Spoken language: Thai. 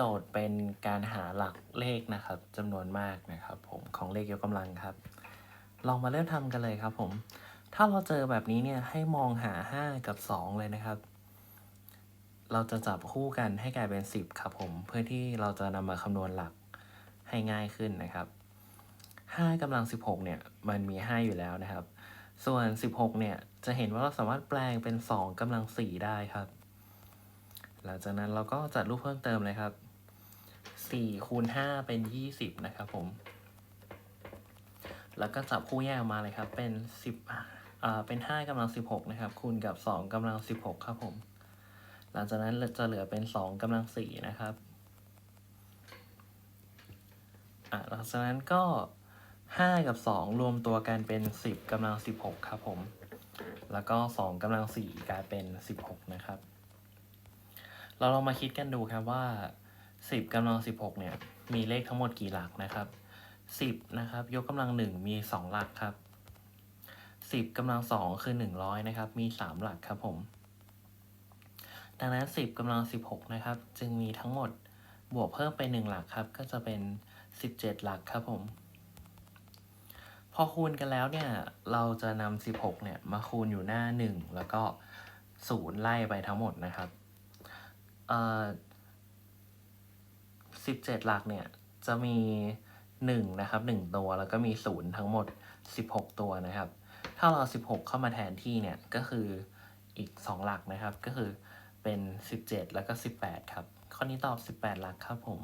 โจทย์เป็นการหาหลักเลขนะครับจำนวนมากนะครับผมของเลขยกกำลังครับ ลองมาเริ่มทำกันเลยครับผม ถ้าเราเจอแบบนี้เนี่ยให้มองหา 5 กับ 2 เลยนะครับ เราจะจับคู่กันให้กลายเป็น 10 ครับผมเพื่อที่เราจะนำมาคำนวณหลักให้ง่ายขึ้นนะครับ5กำลัง 16 เนี่ยมันมี 5 อยู่แล้วนะครับ ส่วน 16 เนี่ยจะเห็นว่าเราสามารถแปลงเป็น 2กำลัง 4 ได้ครับ หลังจากนั้นเราก็จัดรูปเพิ่มเติมเลยครับ 4คูณ5เป็น20นะครับผม แล้วก็จับคู่แยกออกมาเลยครับ เป็น10อ่าเป็น5กำลัง16นะครับ คูณกับ2กำลัง16ครับผม หลังจากนั้นจะเหลือเป็น2กำลัง4นะครับอะหลังจากนั้นก็5กับ2รวมตัวกันเป็น10กำลัง16ครับผม แล้วก็2กำลัง4กลายเป็น16นะครับ เราลองมาคิดกันดูครับว่า 10กำลัง 16 เนี่ย มีเลขทั้งหมดกี่หลักนะครับ 10 นะครับ ยกกำลัง 1 มี 2 หลักครับ 10กำลัง 2 คือ 100 นะครับ มี 3 หลักครับผม ดังนั้น 10กำลัง 16 นะครับ จึงมีทั้งหมดบวกเพิ่มไป 1 หลักครับ ก็จะเป็น 17 หลักครับผม พอคูณกันแล้วเนี่ย เราจะนำ16 เนี่ย มาคูณอยู่หน้า 1 แล้วก็ 0 ไล่ไปทั้งหมดนะครับ เอ่อ 17 หลักเนี่ย จะมี 1 นะครับ 1 ตัวแล้วก็มี 0 ทั้งหมด 16 ตัวนะครับ ถ้าเรา 16 เข้ามาแทนที่เนี่ย ก็คืออีก 2 หลักนะครับ ก็คือเป็น 17 แล้วก็ 18 ครับ ข้อนี้ตอบ 18 หลักครับผม